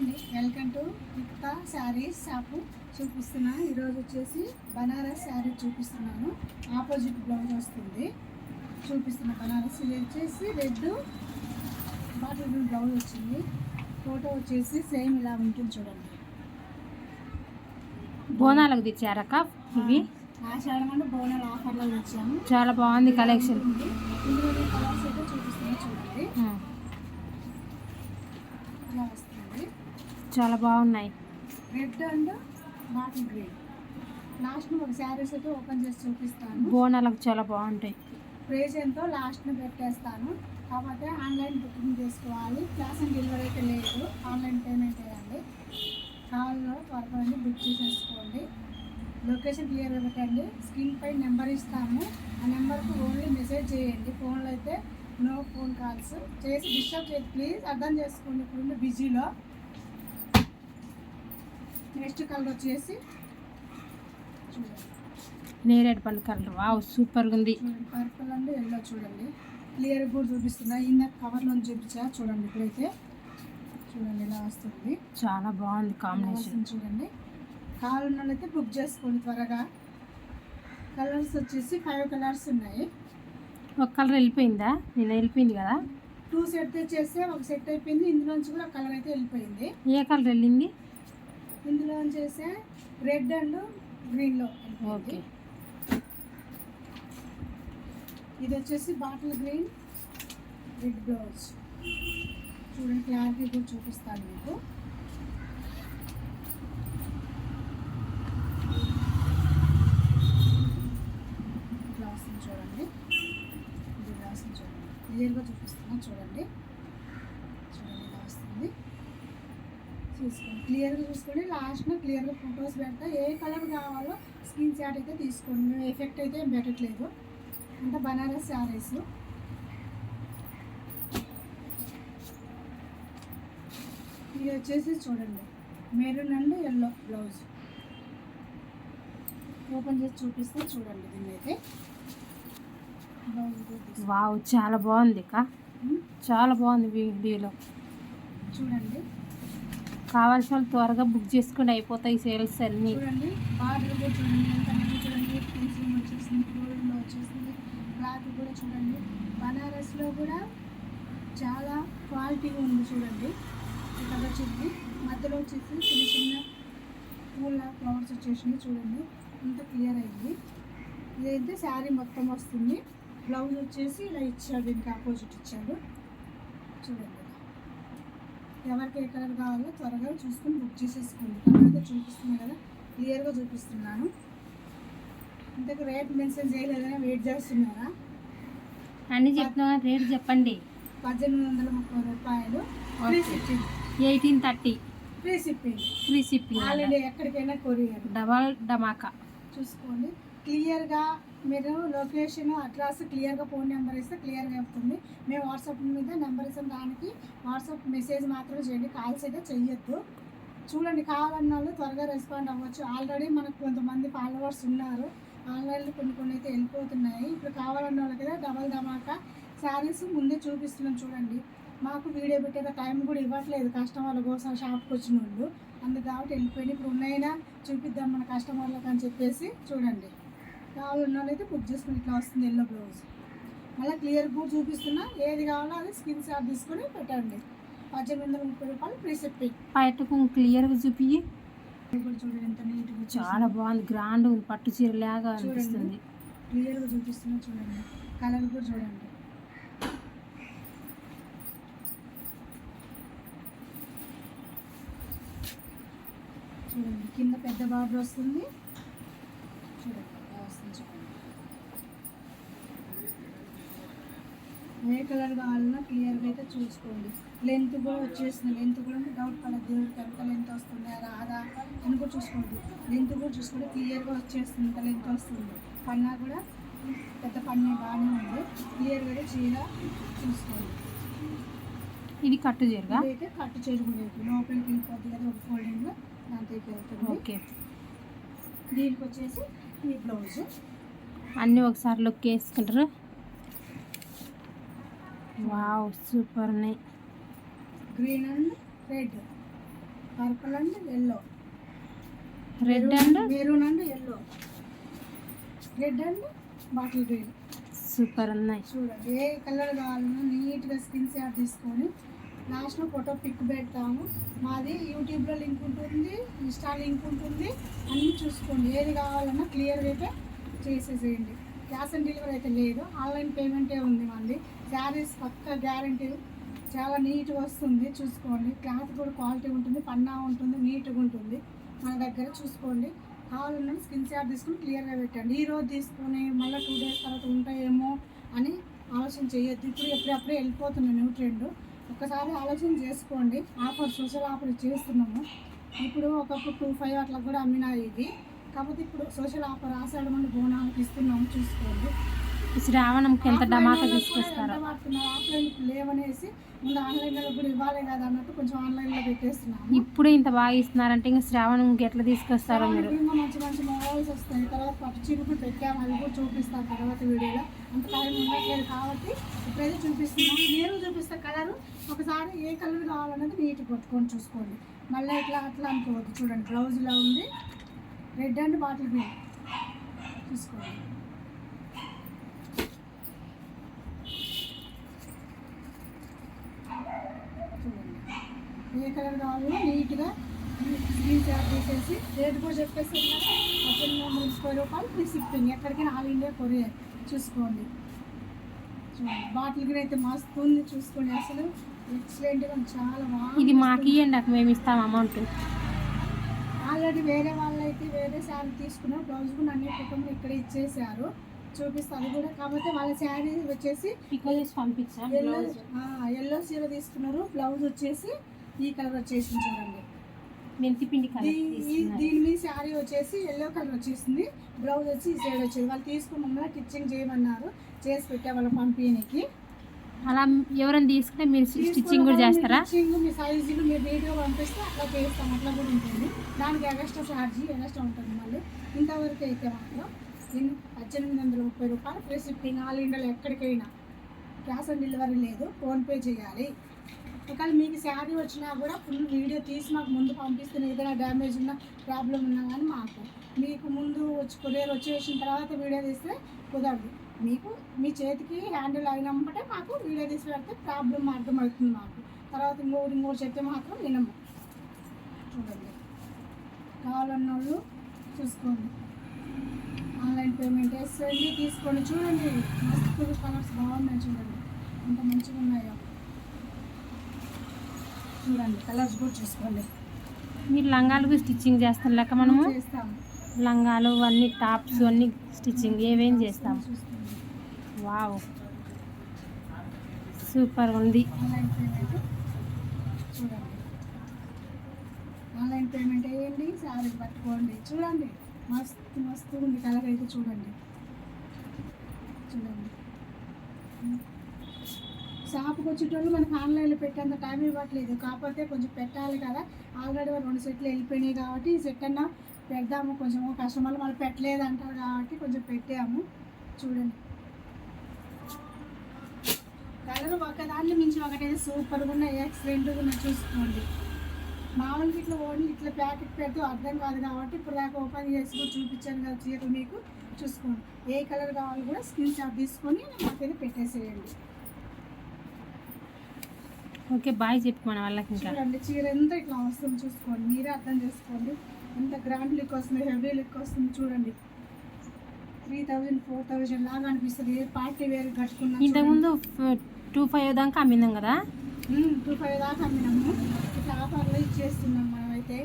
అండి. Welcome to Gupta sarees shop. చూపిస్తున్నా. ఈరోజు వచ్చేసి బనారస్ శారీ చూపిస్తున్నాను. ఆపోజిట్ బ్లౌజ్ వస్తుంది. చూపిస్తున్నా బనారస్. ఇది వచ్చేసి రెడ్ బాటిల్ బ్లౌజ్ వచ్చింది. ఫోటో వచ్చేసి సేమ్ ఇలా ఉంటుంది చూడండి. బోనాలకు తెచ్చారక్క ఇవి. ఆషాఢం అంటే బోనాలు ఆఫర్లో వచ్చాము చాలా బాగుంది కలెక్షన్. కలర్స్ అయితే చూపిస్తున్నా చూడండి. ఇలా వస్తుంది. చాలా బాగున్నాయి. Red and bottle green last ఒక శారీస్ అయితే ఓపెన్ చేసి చూపిస్తాను. బోనాలకు చాలా బాగుంటాయి. ప్రైస్ ఎంతో లాస్ట్ని పెట్టేస్తాను. కాకపోతే ఆన్లైన్ బుకింగ్ చేసుకోవాలి. క్యాష్ ఆన్ డెలివరీ అయితే లేదు. ఆన్లైన్ పేమెంట్ చేయాలి కావాలో త్వరగా బుక్ చేసేసుకోండి. లొకేషన్ క్లియర్గా పెట్టండి. స్క్రీన్ పై నెంబర్ ఇస్తాము. ఆ నెంబర్కి ఓన్లీ మెసేజ్ చేయండి. ఫోన్లో అయితే నో ఫోన్ కాల్స్ చేసి డిస్టర్బ్ చేయదు ప్లీజ్ అర్థం చేసుకోండి. ఇప్పుడు బిజీలో నెక్స్ట్ కలర్ వచ్చేసి చూడండి. నేరేడు పండు కలర్. వావ్ సూపర్గా ఉంది. పర్పుల్ అండ్ ఎల్లో చూడండి. క్లియర్ కూడా చూపిస్తున్నా. ఇందాక కవర్లో చూపించా. చూడండి ఇప్పుడైతే. చూడండి ఇలా వస్తుంది. చాలా బాగుంది కాంబినేషన్ చూడండి. కావాలన్న వాళ్ళైతే బుక్ చేసుకోండి త్వరగా. కలర్స్ వచ్చేసి ఫైవ్ కలర్స్ ఉన్నాయి. ఒక కలర్ వెళ్ళిపోయిందా? నేను వెళ్ళిపోయింది కదా. టూ సెట్ తెచ్చేస్తే ఒక సెట్ అయిపోయింది. ఇందులోంచి కూడా కలర్ అయితే వెళ్ళిపోయింది. ఏ కలర్ వెళ్ళింది? ఇందులో చేస్తే రెడ్ అండ్ గ్రీన్లో ఓకే. ఇది వచ్చేసి బాటిల్ గ్రీన్ రెడ్ బ్లౌజ్. చూడండి క్లారిటీ కూడా చూపిస్తాను మీకు. వస్తుంది చూడండి. ఇది వస్తుంది చూడండి. క్లియర్గా చూపిస్తున్నా చూడండి ఇలా వస్తుంది చూసుకోండి క్లియర్గా చూసుకోండి లాస్ట్లో క్లియర్గా ఫొటోస్ పెడతా. ఏ కలర్ కావాలో స్క్రీన్ షాట్ అయితే తీసుకోండి. మేము ఎఫెక్ట్ అయితే ఏం పెట్టట్లేదు. అంతా బనారస్ శారీస్. ఇది వచ్చేసి చూడండి. Maroon and yellow blouse open చేసి చూపిస్తే చూడండి దీన్ని అయితే వావ్ చాలా బాగుంది అక్క. చాలా బాగుంది వీడియోలో చూడండి. కావాల్సిన వాళ్ళు త్వరగా బుక్ చేసుకుని అయిపోతాయి సేల్స్ అన్నీ. చూడండి బార్డర్ కూడా చూడండి ఎంత చూడండి ఫినిషింగ్ వచ్చేసింది గోల్డ్లో వచ్చేసింది క్లాత్ కూడా చూడండి. బనారస్లో కూడా చాలా క్వాలిటీగా ఉంది చూడండి. ఇక్కడ వచ్చింది మధ్యలో వచ్చేసి చిన్న చిన్న పూల ఫ్లవర్స్ వచ్చేసింది చూడండి. అంత క్లియర్ అయింది. ఇదైతే శారీ మొత్తం వస్తుంది. బ్లౌజ్ వచ్చేసి ఇలా ఇచ్చాడు దీనికి ఆపోజిట్ ఇచ్చాడు. చూడండి. ఎవరికి కలర్ కావాలో త్వరగా చూసుకొని బుక్ చేసేసుకోండి. కలర్ అయితే చూపిస్తున్నా కదా క్లియర్గా చూపిస్తున్నాను. ఇంతకు రేట్ మెన్షన్ చేయలేదని వెయిట్ చేస్తున్నారా? అన్నీ చెప్తున్నా రేట్ చెప్పండి. పద్దెనిమిది వందల ముప్పై రూపాయలు eighteen thirty. Free shipping free shipping all India ఎక్కడికైనా కొరియర్. డబల్ డమాకా చూసుకోండి. క్లియర్గా మీరు లొకేషన్ అడ్రస్ క్లియర్గా ఫోన్ నెంబర్ ఇస్తే క్లియర్గా చెప్తుంది. మేము వాట్సాప్ మీద నెంబర్ ఇస్తాం దానికి. వాట్సాప్ మెసేజ్ మాత్రమే చేయండి. కాల్స్ అయితే చెయ్యొద్దు. చూడండి కావాలన్న వాళ్ళు త్వరగా రెస్పాండ్ అవ్వచ్చు. ఆల్రెడీ మనకు కొంతమంది ఫాలోవర్స్ ఉన్నారు. ఆన్లైన్లో కొన్ని కొన్ని అయితే వెళ్ళిపోతున్నాయి. ఇప్పుడు కావాలన్న వాళ్ళకి అయితే డబల్ ధమాకా. శారీస్ ముందే చూపిస్తున్నాం చూడండి. మాకు వీడియో పెట్టే టైం కూడా ఇవ్వట్లేదు కస్టమర్ల కోసం షాప్కి వచ్చిన వాళ్ళు. అందుకు కాబట్టి వెళ్ళిపోయి ఇప్పుడు ఉన్నాయినా? చూపిద్దాం మన కస్టమర్లకు అని చెప్పేసి చూడండి. కావాలన్న వాళ్ళైతే బుక్ చేసుకుని ఇట్లా వస్తుంది ఎల్లో బ్లౌజ్ మళ్ళీ క్లియర్ కూడా చూపిస్తున్నా ఏది కావాలో అది స్క్రీన్ షాట్ తీసుకొని పెట్టండి. పద్దెనిమిది వందల ముప్పై రూపాయలు ఫ్రీ షిప్పింగ్ బయటకు క్లియర్గా చూపి చూడండి ఎంత నీట్గా చాలా బాగుంది గ్రాండ్ ఉంది పట్టు చీర లాగా అనిపిస్తుంది. క్లియర్గా చూపిస్తున్నా చూడండి. కలర్ కూడా చూడండి. చూడండి కింద పెద్ద బార్డర్ వస్తుంది. చూడండి ఇలా వస్తుంది చూడండి ఏ కలర్ కావాలన్నా క్లియర్గా అయితే చూసుకోండి. లెంత్ కూడా వచ్చేస్తుంది. లెంత్ కూడా డౌట్ పడదు. దేవుడికి ఎంత లెంత్ వస్తుంది రాదా అని కూడా చూసుకోండి. లెంత్ కూడా చూసుకోండి క్లియర్గా వచ్చేస్తుంది. ఇంత లెంత్ వస్తుంది. పన్నా కూడా పెద్ద పన్నే బాగానే ఉంది. క్లియర్గా అయితే చీర చూసుకోండి. ఇది కట్టు చీరగా ఇదైతే కట్టు చీర కూడా అయితే లోపలికి వెళ్ళిపోద్ది కదా ఒక ఫోల్డింగ్లో దాంట్లోకి వెళ్తుంది ఓకే. దీనికి వచ్చేసి ఈ బ్లౌజ్ అన్నీ ఒకసారి లుక్ వేసుకుంటారు? వావ్ సూపర్ ఉన్నాయి green and red. Purple and yellow red and? Maroon and yellow red and bottle green. Super ఉన్నాయి చూడండి ఏ కలర్ కావాలన్నా నీట్గా స్కిన్ షాట్ తీసుకొని లాస్ట్లో ఫోటో పిక్ పెడతాము. మాది యూట్యూబ్లో లింక్ ఉంటుంది ఇన్స్టా లింక్ ఉంటుంది. అన్నీ చూసుకోండి. ఏది కావాలన్నా క్లియర్గా అయితే చేసేసేయండి. క్యాష్ ఆన్ డెలివరీ అయితే లేదు. ఆన్లైన్ పేమెంటే ఉంది మంది. శారీస్ పక్క గ్యారంటీ చాలా నీట్గా వస్తుంది చూసుకోండి. క్లాత్ కూడా క్వాలిటీ ఉంటుంది పన్నా ఉంటుంది నీట్గా ఉంటుంది. మన దగ్గర చూసుకోండి. కావాలన్నా స్కిన్ షాట్ తీసుకుని క్లియర్గా పెట్టండి. ఈ రోజు తీసుకొని మళ్ళీ టూ డేస్ తర్వాత ఉంటాయేమో అని ఆలోచన చేయొద్దు. ఇప్పుడు ఎప్పుడప్పుడే వెళ్ళిపోతున్నాను న్యూట్రెండ్ ఒకసారి ఆలోచన చేసుకోండి. ఆఫర్ సోషల్ ఆఫర్ చేస్తున్నాము. ఇప్పుడు ఒకప్పుడు టూ ఫైవ్ అట్లా కూడా అమ్మినాయి ఇది కాకపోతే ఇప్పుడు సోషల్ ఆఫర్ ఆషాఢ బోనాలకు ఇస్తున్నాము చూసుకోండి. శ్రావణంకి ఎంత డమాకా తీసుకొస్తారో. ఇప్పుడు లేవనేసి ముందు ఆన్లైన్లో కూడా ఇవ్వాలి కదా అన్నట్టు కొంచెం ఆన్లైన్లో పెట్టేస్తున్నాము. ఇప్పుడు ఇంత బాగా ఇస్తున్నారంటే ఇంకా శ్రావణంకి ఎట్లా తీసుకొస్తారో మీరు? ఇప్పుడు ఇంకా మంచి మంచి మోడల్స్ వస్తాయి. తర్వాత పట్టు చీర కూడా పెట్టాము. అవి కూడా చూపిస్తాను తర్వాత వీడియోలో. అంత టైం ఉండట్లేదు కాబట్టి ఇప్పుడైతే చూపిస్తున్నాం నేను చూపిస్తా కలర్. ఒకసారి ఏ కలర్ కావాలన్నది నీట్గా కొట్టుకొని చూసుకోండి. మళ్ళీ ఇట్లా అట్లా అనుకోవద్దు. చూడండి బ్లౌజ్ ఇలా ఉంది. రెడ్ అండ్ బాటిల్ గ్రీన్ చూసుకోండి చూడండి ఏ కలర్ కావాలో నీట్గా స్క్రీన్ షాట్ తీసేసి రేట్ కూడా చెప్పేసి పద్దెనిమిది వందల ముప్పై రూపాయలు ఫ్రీ షిప్పింగ్ ఎక్కడికైనా ఆల్ ఇండియా కొరియర్ చూసుకోండి. చూడండి. బాటిల్ గ్రీన్ అయితే మస్తు ఉంది చూసుకోండి అసలు. ఎక్సలెంట్గా చాలా బాగా ఇది మాకు ఇవ్వండి నాకు మేము ఇస్తాం అమౌంట్ ఆల్రెడీ వేరే వాళ్ళైతే వేరే శారీ తీసుకున్నారు. బ్లౌజ్ కూడా అన్ని కుటుంబం ఇక్కడ ఇచ్చేసారు చూపిస్తాను అది కూడా కాకపోతే వాళ్ళ శారీ వచ్చేసి చేసి పంపించా ఎల్లో ఎల్లో చీర తీసుకున్నారు. బ్లౌజ్ వచ్చేసి ఈ కలర్ వచ్చేసి చూడండి. మెంతి పిండి కలర్ దీ- ఈ- తీసుకున్నారు దీని మీద శారీ వచ్చేసి ఎల్లో కలర్ వచ్చేసింది. బ్లౌజ్ వచ్చి ఈ సైడ్ వచ్చేది. వాళ్ళు తీసుకున్న మమ్మల్ని టిచ్చింగ్ చేయమన్నారు. చేసి పెట్టే వాళ్ళు పంపిణీకి. అలా ఎవరైనా తీసుకుంటే మీరు స్టిచ్చింగ్ కూడా చేస్తారా? స్టిచ్చింగ్ మీ సైజులు మీరు వీడియో పంపిస్తే అట్లా చేస్తాం. అట్లా కూడా ఉంటుంది. దానికి ఎక్స్ట్రా ఛార్జీ ఎక్స్ట్రా ఉంటుంది మళ్ళీ. ఇంతవరకు అయితే మాత్రం పద్దెనిమిది వందల ముప్పై రూపాయలు. ఫ్రీ షిప్పింగ్ ఆల్ ఇండియాలో ఎక్కడికైనా క్యాష్ ఆన్ డెలివరీ లేదు. ఫోన్పే చేయాలి. ఒకవేళ మీకు శారీ వచ్చినా కూడా ఫుల్ వీడియో తీసి మాకు ముందు పంపిస్తే ఏదైనా డ్యామేజ్ ఉన్నా ప్రాబ్లం ఉన్నా కానీ మాకు. మీకు ముందు వచ్చి కొరియర్ వచ్చేసిన తర్వాత వీడియో తీస్తే కుదరదు. మీకు మీ చేతికి హ్యాండిల్ అయినప్పుడే మాకు వీడియో తీసి పెడితే ప్రాబ్లం అర్థమవుతుంది మాకు. తర్వాత ఇంకోటి ఇంకోటి చెప్తే మాత్రం వినము. చూడండి. కావాలన్న వాళ్ళు చూసుకోండి. ఆన్లైన్ పేమెంట్ వేసేయండి తీసుకోండి. చూడండి. మస్తు కలర్స్ బాగున్నాయి చూడండి. ఎంత మంచిగా ఉన్నాయో చూడండి కలర్స్ కూడా చూసుకోండి. మీరు లంగాలకు స్టిచ్చింగ్ చేస్తాం లెక్క మనము? లంగాలు అన్ని టాప్స్ అన్ని స్టిచ్చింగ్ ఏవేం చేస్తాం? వావ్. సూపర్ ఉంది. Online payment. వేయండి శారీ పట్టుకోండి చూడండి మస్తు మస్తు ఉంది. కలర్ అయితే చూడండి. చూడండి. షాప్కి వచ్చేటోళ్ళు మనకి ఆన్లైన్లో పెట్టేంత టైం ఇవ్వట్లేదు. కాకపోతే కొంచెం పెట్టాలి కదా. ఆల్రెడీ రెండు సెట్లు వెళ్ళిపోయినాయి కాబట్టి ఈ సెట్ అన్నా పెడదాము. కొంచెం కస్టమర్లు మళ్ళీ పెట్టలేదు అంటారు కాబట్టి కొంచెం పెట్టాము. చూడండి. కలర్ ఒకదాన్ని మించి ఒకటైతే సూపర్గా ఉన్నాయి. ఎక్సలెంట్గా ఉన్నాయి. చూసుకోండి. మామూలుగా ఇట్లా ఓన్లీ ఇట్లా ప్యాకెట్ పెడుతూ అర్థం కాదు కాబట్టి ఇప్పుడు దాకా ఓపెన్ చేసి చూపించాను కదా చీరలు మీకు. చూసుకోండి. ఏ కలర్ కావాలి కూడా స్క్రీన్ షాట్ తీసుకొని మాకైతే పెట్టేసేయండి. ఓకే బాయ్ చెప్పు మన వాళ్ళకి ఇంకా. చూడండి చీర ఎంత ఇట్లా వస్తుంది చూసుకోండి మీరే అర్థం చేసుకోండి. ఎంత గ్రాండ్ లుక్ వస్తుంది హెవీ లుక్ వస్తుంది చూడండి. త్రీ థౌజండ్ ఫోర్ థౌజండ్ లాగా అనిపిస్తుంది. ఏ పార్టీ వేర్ కట్టుకున్నా ఇంతకుముందు టూ ఫైవ్ దాకా అమ్మిందాం కదా? టూ ఫైవ్ దాకా అమ్మినాము. ఇట్లా ఆఫర్లో ఇచ్చేస్తున్నాం మనమైతే.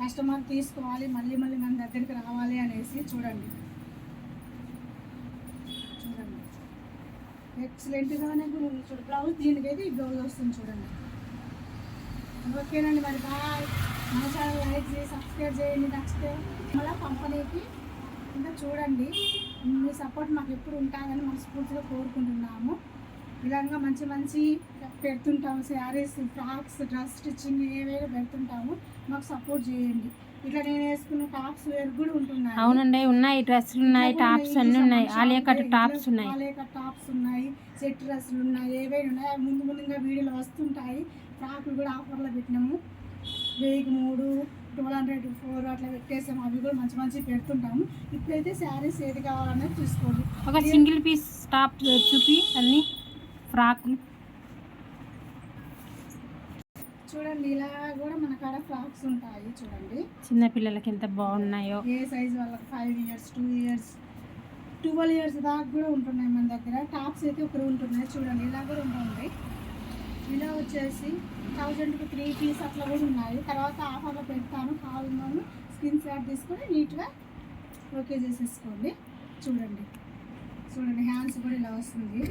కస్టమర్ తీసుకోవాలి మళ్ళీ మళ్ళీ మన దగ్గరికి రావాలి అనేసి చూడండి. ఎక్సలెంట్గానే కూడా చూడు బ్లౌజ్ దీనికైతే ఈ బ్లౌజ్ వస్తుంది చూడండి. ఓకేనండి మరి బాయ్. మన ఛానల్ లైక్ చేసి సబ్స్క్రైబ్ చేయండి నచ్చితే మళ్ళీ కంపెనీకి ఇంకా చూడండి. మీ సపోర్ట్ మాకు ఎప్పుడు ఉంటాయని మనస్ఫూర్తిగా కోరుకుంటున్నాము. ఇలాగా మంచి మంచి పెడుతుంటాము శారీస్ ఫ్రాక్స్ డ్రెస్ స్టిచ్చింగ్ ఏవైనా పెడుతుంటాము. మాకు సపోర్ట్ చేయండి. ఇట్లా నేను వేసుకున్న టాప్స్ వేరు కూడా ఉంటున్నాయి. అవునండి ఉన్నాయి. డ్రెస్సులు ఉన్నాయి టాప్స్ అన్నీ ఉన్నాయి. ఆలియా కట్ టాప్స్ ఉన్నాయి. ఆలియా కట్ టాప్స్ ఉన్నాయి. సెట్ డ్రెస్సులు ఉన్నాయి. ఏవైనా ఉన్నాయి? అవి ముందు ముందుగా వీడియోలో వస్తుంటాయి. ఫ్రాక్లు కూడా ఆఫర్లో పెట్టినాము. వెయ్యికి మూడు ట్వెల్వ్ హండ్రెడ్ ఫోర్ అట్లా పెట్టేసాము. అవి కూడా మంచి మంచి పెడుతుంటాము. ఇప్పుడైతే శారీస్ ఏది కావాలన్నది చూసుకోండి. ఒక సింగిల్ పీస్ టాప్ చూపి అన్ని ఫ్రాక్లు. చూడండి ఇలా కూడా మన కాడ ఫ్రాక్స్ ఉంటాయి చూడండి. చిన్న పిల్లలకి ఎంత బాగున్నాయో. ఏ సైజ్ వాళ్ళకి? Five years two years twelve years దాకా కూడా ఉంటున్నాయి మన దగ్గర. టాప్స్ అయితే ఒకరు ఉంటున్నాయి చూడండి ఇలా కూడా ఉంటుంది. ఇలా వచ్చేసి థౌజండ్కి త్రీ పీస్ అట్లా కూడా ఉన్నాయి. తర్వాత ఆఫర్లో పెడతాను కావాలన్నాను స్క్రీన్ షాట్ తీసుకొని నీట్గా ఓకే చేసేసుకోండి. చూడండి. చూడండి హ్యాండ్స్ కూడా ఇలా వస్తుంది.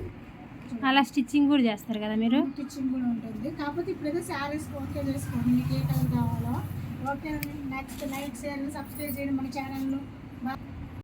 అలా స్టిచ్చింగ్ కూడా చేస్తారు కదా మీరు? స్టిచ్చింగ్ కూడా ఉంటుంది. కాకపోతే ఇప్పుడైతే శారీస్ ఓకే చేసుకోండి. మీకు ఏ కలర్ కావాలో. Okay next like share subscribe చేయండి మన ఛానల్ను.